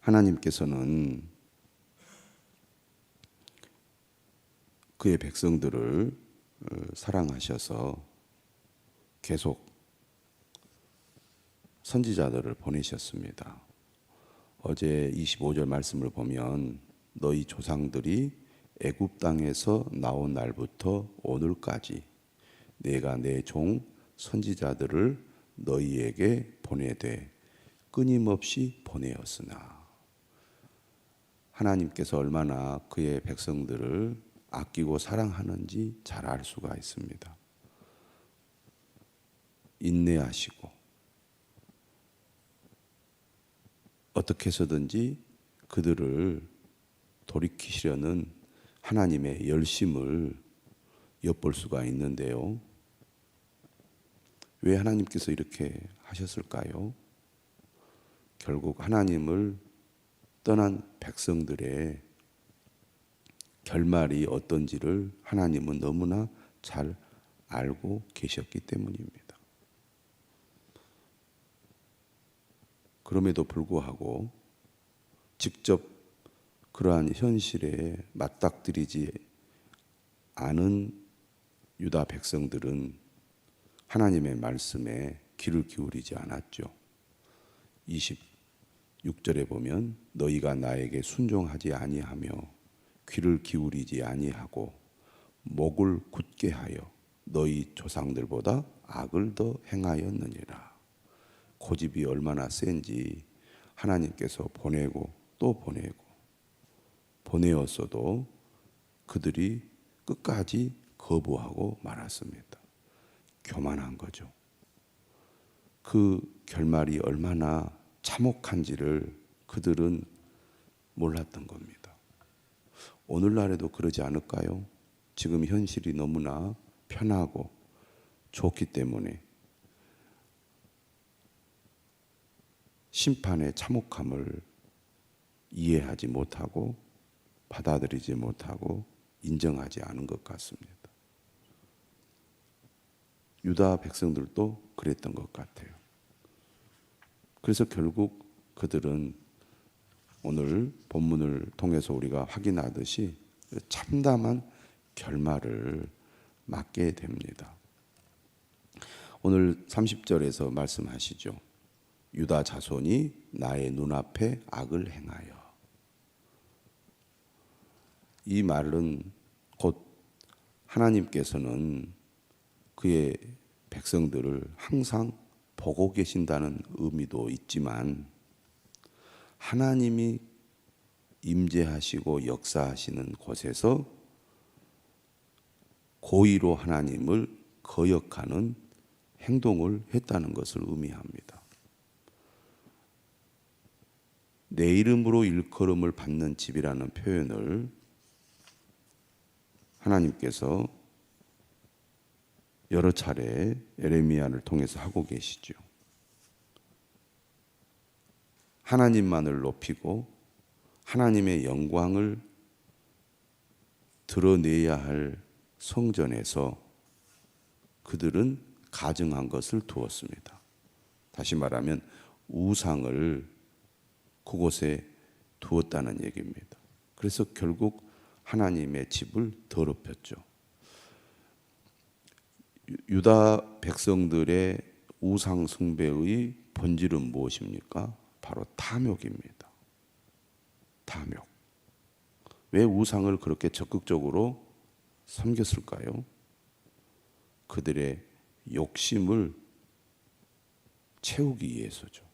하나님께서는 그의 백성들을 어, 사랑하셔서 계속 선지자들을 보내셨습니다. 어제 25절 말씀을 보면 너희 조상들이 애굽 땅에서 나온 날부터 오늘까지 내가 내 종 선지자들을 너희에게 보내되 끊임없이 보내었으나 하나님께서 얼마나 그의 백성들을 아끼고 사랑하는지 잘 알 수가 있습니다. 인내하시고 어떻게 해서든지 그들을 돌이키시려는 하나님의 열심을 엿볼 수가 있는데요. 왜 하나님께서 이렇게 하셨을까요? 결국 하나님을 떠난 백성들의 결말이 어떤지를 하나님은 너무나 잘 알고 계셨기 때문입니다. 그럼에도 불구하고 직접 그러한 현실에 맞닥뜨리지 않은 유다 백성들은 하나님의 말씀에 귀를 기울이지 않았죠. 26절에 보면 너희가 나에게 순종하지 아니하며 귀를 기울이지 아니하고 목을 굳게 하여 너희 조상들보다 악을 더 행하였느니라. 고집이 얼마나 센지 하나님께서 보내고 또 보내고 보내었어도 그들이 끝까지 거부하고 말았습니다. 교만한 거죠. 그 결말이 얼마나 참혹한지를 그들은 몰랐던 겁니다. 오늘날에도 그러지 않을까요? 지금 현실이 너무나 편하고 좋기 때문에 심판의 참혹함을 이해하지 못하고 받아들이지 못하고 인정하지 않은 것 같습니다. 유다 백성들도 그랬던 것 같아요. 그래서 결국 그들은 오늘 본문을 통해서 우리가 확인하듯이 참담한 결말을 맞게 됩니다. 오늘 30절에서 말씀하시죠. 유다 자손이 나의 눈앞에 악을 행하여. 이 말은 곧 하나님께서는 그의 백성들을 항상 보고 계신다는 의미도 있지만 하나님이 임재하시고 역사하시는 곳에서 고의로 하나님을 거역하는 행동을 했다는 것을 의미합니다. 내 이름으로 일컬음을 받는 집이라는 표현을 하나님께서 여러 차례 에레미야를 통해서 하고 계시죠. 하나님만을 높이고 하나님의 영광을 드러내야 할 성전에서 그들은 가증한 것을 두었습니다. 다시 말하면 우상을 그곳에 두었다는 얘기입니다. 그래서 결국 하나님의 집을 더럽혔죠. 유다 백성들의 우상 숭배의 본질은 무엇입니까? 바로 탐욕입니다. 탐욕. 왜 우상을 그렇게 적극적으로 섬겼을까요? 그들의 욕심을 채우기 위해서죠.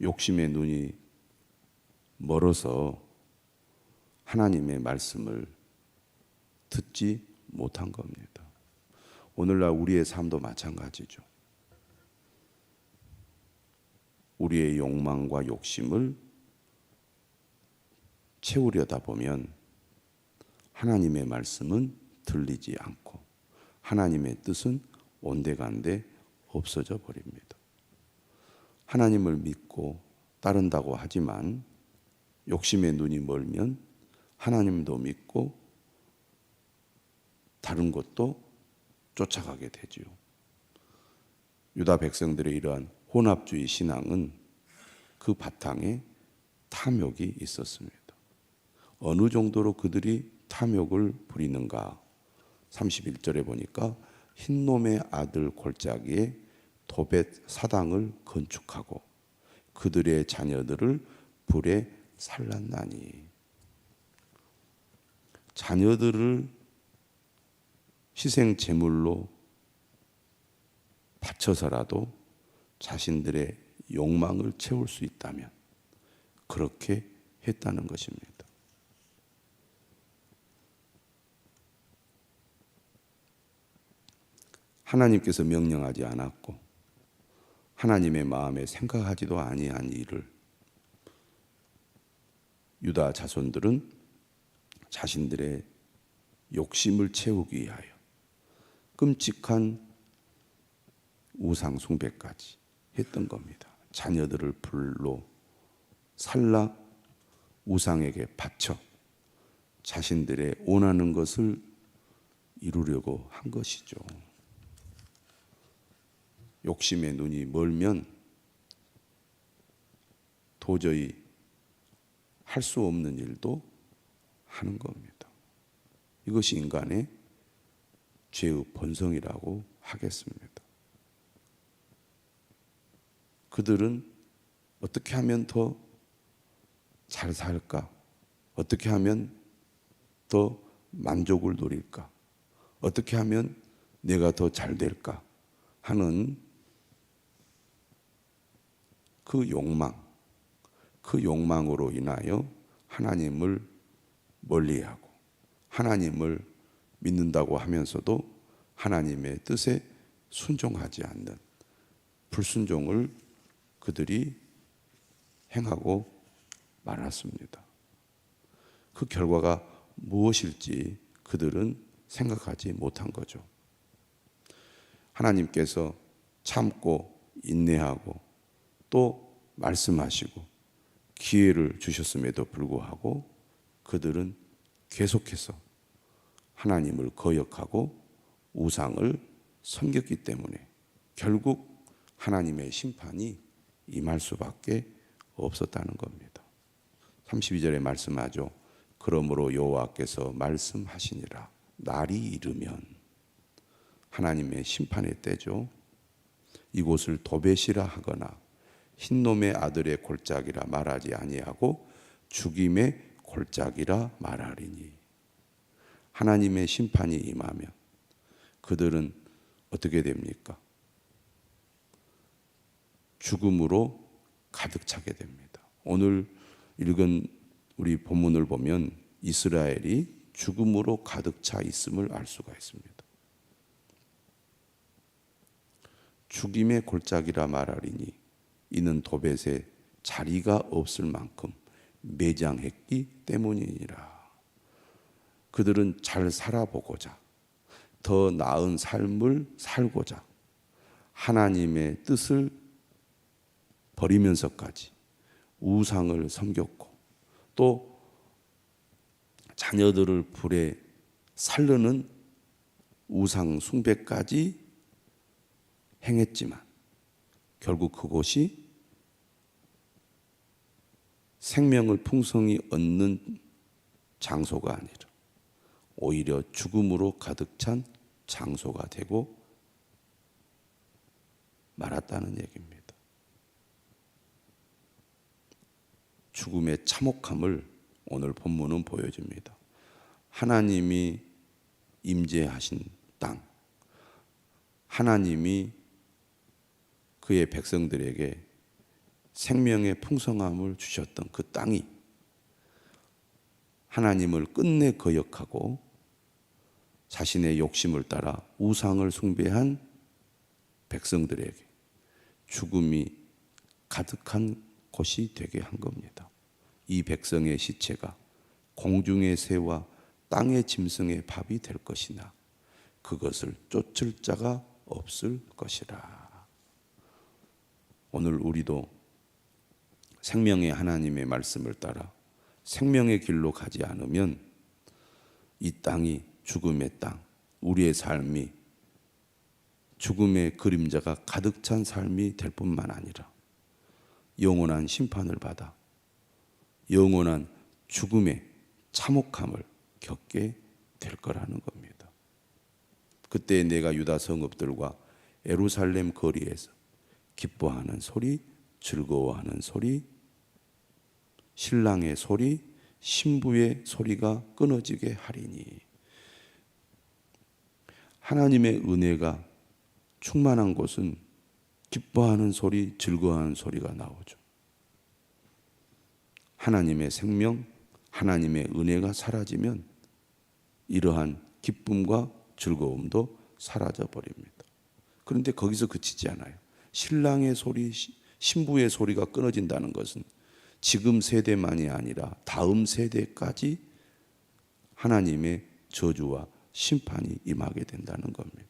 욕심의 눈이 멀어서 하나님의 말씀을 듣지 못한 겁니다. 오늘날 우리의 삶도 마찬가지죠. 우리의 욕망과 욕심을 채우려다 보면 하나님의 말씀은 들리지 않고 하나님의 뜻은 온데간데 없어져 버립니다. 하나님을 믿고 따른다고 하지만 욕심의 눈이 멀면 하나님도 믿고 다른 것도 쫓아가게 되지요. 유다 백성들의 이러한 혼합주의 신앙은 그 바탕에 탐욕이 있었습니다. 어느 정도로 그들이 탐욕을 부리는가? 31절에 보니까 흰놈의 아들 골짜기에 도벳 사당을 건축하고 그들의 자녀들을 불에 살랐나니 자녀들을 희생 제물로 바쳐서라도 자신들의 욕망을 채울 수 있다면 그렇게 했다는 것입니다. 하나님께서 명령하지 않았고 하나님의 마음에 생각하지도 아니한 일을 유다 자손들은 자신들의 욕심을 채우기 위하여 끔찍한 우상 숭배까지 했던 겁니다. 자녀들을 불로 살라 우상에게 바쳐 자신들의 원하는 것을 이루려고 한 것이죠. 욕심의 눈이 멀면 도저히 할 수 없는 일도 하는 겁니다. 이것이 인간의 죄의 본성이라고 하겠습니다. 그들은 어떻게 하면 더 잘 살까? 어떻게 하면 더 만족을 누릴까? 어떻게 하면 내가 더 잘 될까? 하는 그 욕망, 그 욕망으로 인하여 하나님을 멀리하고 하나님을 믿는다고 하면서도 하나님의 뜻에 순종하지 않는 불순종을 그들이 행하고 말았습니다. 그 결과가 무엇일지 그들은 생각하지 못한 거죠. 하나님께서 참고 인내하고 또 말씀하시고 기회를 주셨음에도 불구하고 그들은 계속해서 하나님을 거역하고 우상을 섬겼기 때문에 결국 하나님의 심판이 임할 수밖에 없었다는 겁니다. 32절에 말씀하죠. 그러므로 여호와께서 말씀하시니라 날이 이르면 하나님의 심판의 때죠. 이곳을 도벳이라 하거나 흰놈의 아들의 골짜기라 말하지 아니하고 죽임의 골짜기라 말하리니 하나님의 심판이 임하면 그들은 어떻게 됩니까? 죽음으로 가득 차게 됩니다. 오늘 읽은 우리 본문을 보면 이스라엘이 죽음으로 가득 차 있음을 알 수가 있습니다. 죽임의 골짜기라 말하리니 이는 도벳에 자리가 없을 만큼 매장했기 때문이니라. 그들은 잘 살아보고자 더 나은 삶을 살고자 하나님의 뜻을 버리면서까지 우상을 섬겼고 또 자녀들을 불에 살르는 우상 숭배까지 행했지만 결국 그곳이 생명을 풍성히 얻는 장소가 아니라 오히려 죽음으로 가득 찬 장소가 되고 말았다는 얘기입니다. 죽음의 참혹함을 오늘 본문은 보여줍니다. 하나님이 임재하신 땅, 하나님이 그의 백성들에게 생명의 풍성함을 주셨던 그 땅이 하나님을 끝내 거역하고 자신의 욕심을 따라 우상을 숭배한 백성들에게 죽음이 가득한 곳이 되게 한 겁니다. 이 백성의 시체가 공중의 새와 땅의 짐승의 밥이 될 것이나 그것을 쫓을 자가 없을 것이라. 오늘 우리도 생명의 하나님의 말씀을 따라 생명의 길로 가지 않으면 이 땅이 죽음의 땅, 우리의 삶이 죽음의 그림자가 가득 찬 삶이 될 뿐만 아니라 영원한 심판을 받아 영원한 죽음의 참혹함을 겪게 될 거라는 겁니다. 그때 내가 유다 성읍들과 에루살렘 거리에서 기뻐하는 소리, 즐거워하는 소리, 신랑의 소리, 신부의 소리가 끊어지게 하리니 하나님의 은혜가 충만한 곳은 기뻐하는 소리, 즐거워하는 소리가 나오죠. 하나님의 생명, 하나님의 은혜가 사라지면 이러한 기쁨과 즐거움도 사라져 버립니다. 그런데 거기서 그치지 않아요. 신랑의 소리, 신부의 소리가 끊어진다는 것은 지금 세대만이 아니라 다음 세대까지 하나님의 저주와 심판이 임하게 된다는 겁니다.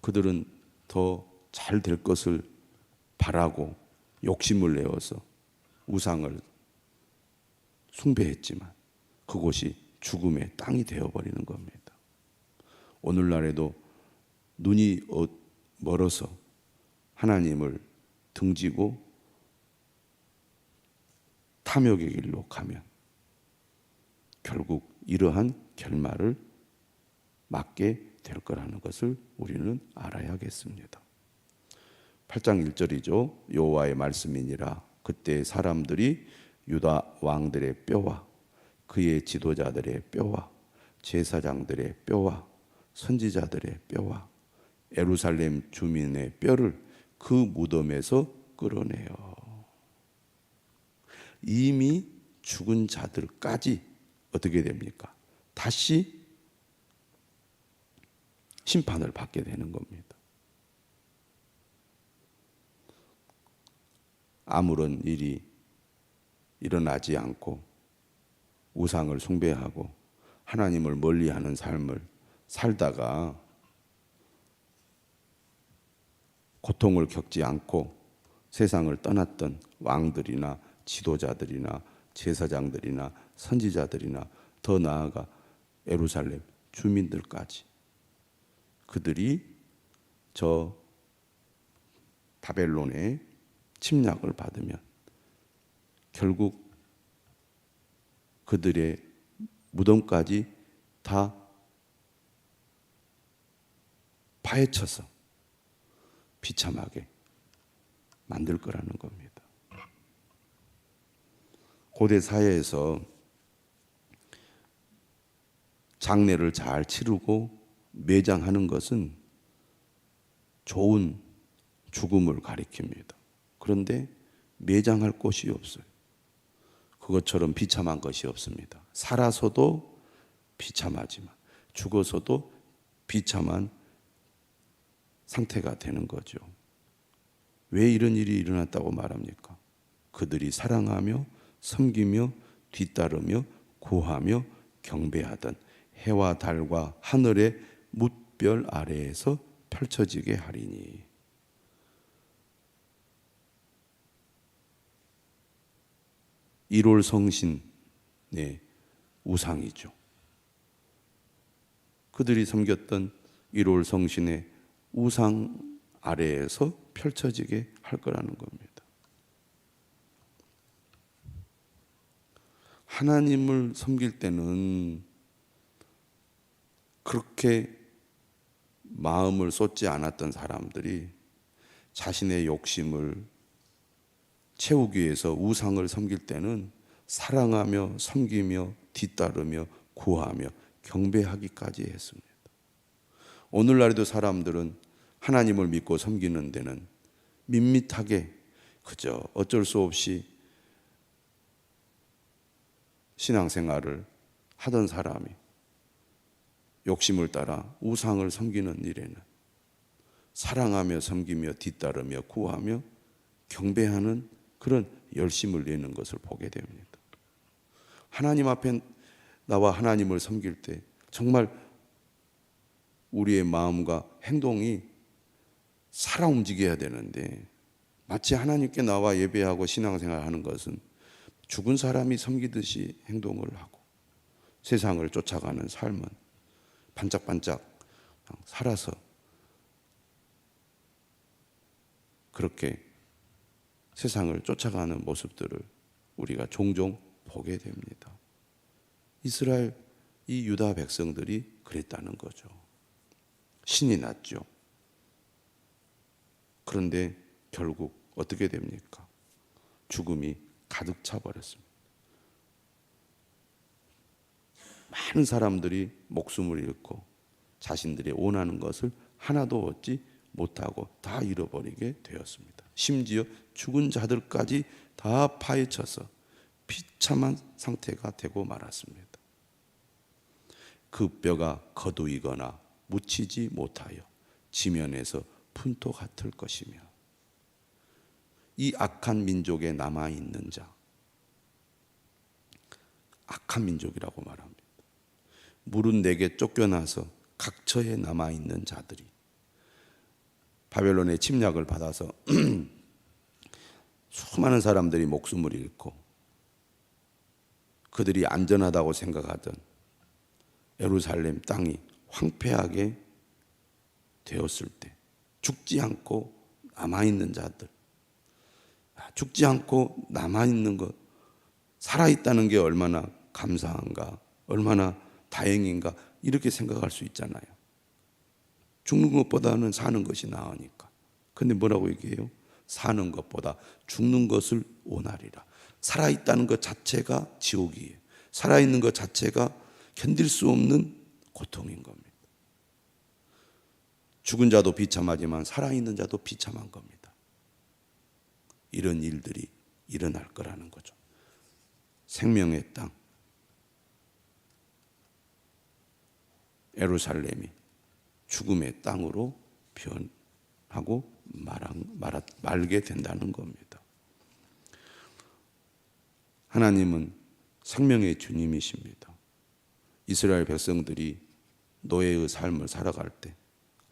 그들은 더 잘 될 것을 바라고 욕심을 내어서 우상을 숭배했지만 그곳이 죽음의 땅이 되어버리는 겁니다. 오늘날에도 눈이 어- 멀어서 하나님을 등지고 탐욕의 길로 가면 결국 이러한 결말을 맞게 될 거라는 것을 우리는 알아야겠습니다. 8장 1절이죠. 여호와의 말씀이니라 그때 사람들이 유다 왕들의 뼈와 그의 지도자들의 뼈와 제사장들의 뼈와 선지자들의 뼈와 에루살렘 주민의 뼈를 그 무덤에서 끌어내요. 이미 죽은 자들까지 어떻게 됩니까? 다시 심판을 받게 되는 겁니다. 아무런 일이 일어나지 않고 우상을 숭배하고 하나님을 멀리하는 삶을 살다가 고통을 겪지 않고 세상을 떠났던 왕들이나 지도자들이나 제사장들이나 선지자들이나 더 나아가 에루살렘 주민들까지 그들이 저 바벨론의 침략을 받으면 결국 그들의 무덤까지 다 파헤쳐서 비참하게 만들 거라는 겁니다. 고대 사회에서 장례를 잘 치르고 매장하는 것은 좋은 죽음을 가리킵니다. 그런데 매장할 곳이 없어요. 그것처럼 비참한 것이 없습니다. 살아서도 비참하지만 죽어서도 비참한 상태가 되는 거죠. 왜 이런 일이 일어났다고 말합니까? 그들이 사랑하며 섬기며 뒤따르며 구하며 경배하던 해와 달과 하늘의 뭇별 아래에서 펼쳐지게 하리니 일월 성신의 우상이죠. 그들이 섬겼던 일월 성신의 우상 아래에서 펼쳐지게 할 거라는 겁니다. 하나님을 섬길 때는 그렇게 마음을 쏟지 않았던 사람들이 자신의 욕심을 채우기 위해서 우상을 섬길 때는 사랑하며 섬기며 뒤따르며 구하며 경배하기까지 했습니다. 오늘날에도 사람들은 하나님을 믿고 섬기는 데는 밋밋하게 그저 어쩔 수 없이 신앙생활을 하던 사람이 욕심을 따라 우상을 섬기는 일에는 사랑하며 섬기며 뒤따르며 구하며 경배하는 그런 열심을 내는 것을 보게 됩니다. 하나님 앞에 나와 하나님을 섬길 때 정말 우리의 마음과 행동이 살아 움직여야 되는데 마치 하나님께 나와 예배하고 신앙생활 하는 것은 죽은 사람이 섬기듯이 행동을 하고 세상을 쫓아가는 삶은 반짝반짝 살아서 그렇게 세상을 쫓아가는 모습들을 우리가 종종 보게 됩니다. 이스라엘 이 유다 백성들이 그랬다는 거죠. 신이 났죠. 그런데 결국 어떻게 됩니까? 죽음이 가득 차 버렸습니다. 많은 사람들이 목숨을 잃고 자신들이 원하는 것을 하나도 얻지 못하고 다 잃어버리게 되었습니다. 심지어 죽은 자들까지 다 파헤쳐서 비참한 상태가 되고 말았습니다. 그 뼈가 거두이거나 묻히지 못하여 지면에서 분토 같을 것이며 이 악한 민족에 남아 있는 자 악한 민족이라고 말합니다. 물은 내게 쫓겨나서 각처에 남아 있는 자들이 바벨론의 침략을 받아서 수많은 사람들이 목숨을 잃고 그들이 안전하다고 생각하던 예루살렘 땅이 황폐하게 되었을 때 죽지 않고 남아 있는 자들 아, 죽지 않고 남아 있는 것 살아 있다는 게 얼마나 감사한가 얼마나 다행인가 이렇게 생각할 수 있잖아요. 죽는 것보다는 사는 것이 나으니까. 근데 뭐라고 얘기해요? 사는 것보다 죽는 것을 원하리라. 살아 있다는 것 자체가 지옥이에요. 살아 있는 것 자체가 견딜 수 없는 고통인 겁니다. 죽은 자도 비참하지만 살아 있는 자도 비참한 겁니다. 이런 일들이 일어날 거라는 거죠. 생명의 땅 에루살렘이 죽음의 땅으로 변하고 말한, 말게 된다는 겁니다. 하나님은 생명의 주님이십니다. 이스라엘 백성들이 노예의 삶을 살아갈 때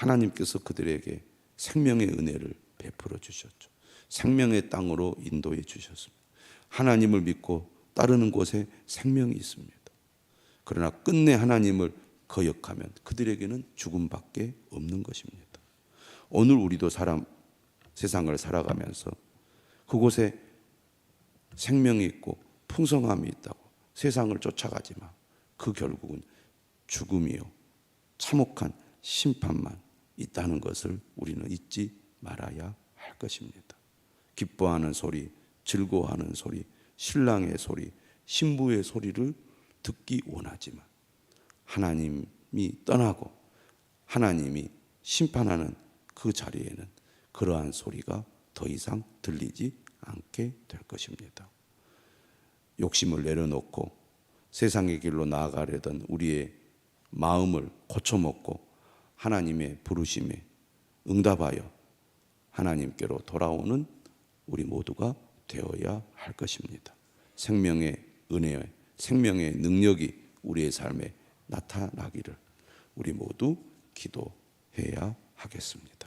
하나님께서 그들에게 생명의 은혜를 베풀어 주셨죠. 생명의 땅으로 인도해 주셨습니다. 하나님을 믿고 따르는 곳에 생명이 있습니다. 그러나 끝내 하나님을 거역하면 그들에게는 죽음밖에 없는 것입니다. 오늘 우리도 사람 세상을 살아가면서 그곳에 생명이 있고 풍성함이 있다고 세상을 쫓아가지만 그 결국은 죽음이요 참혹한 심판만 있다는 것을 우리는 잊지 말아야 할 것입니다. 기뻐하는 소리, 즐거워하는 소리, 신랑의 소리, 신부의 소리를 듣기 원하지만 하나님이 떠나고 하나님이 심판하는 그 자리에는 그러한 소리가 더 이상 들리지 않게 될 것입니다. 욕심을 내려놓고 세상의 길로 나아가려던 우리의 마음을 고쳐먹고 하나님의 부르심에 응답하여 하나님께로 돌아오는 우리 모두가 되어야 할 것입니다. 생명의 은혜, 생명의 능력이 우리의 삶에 나타나기를 우리 모두 기도해야 하겠습니다.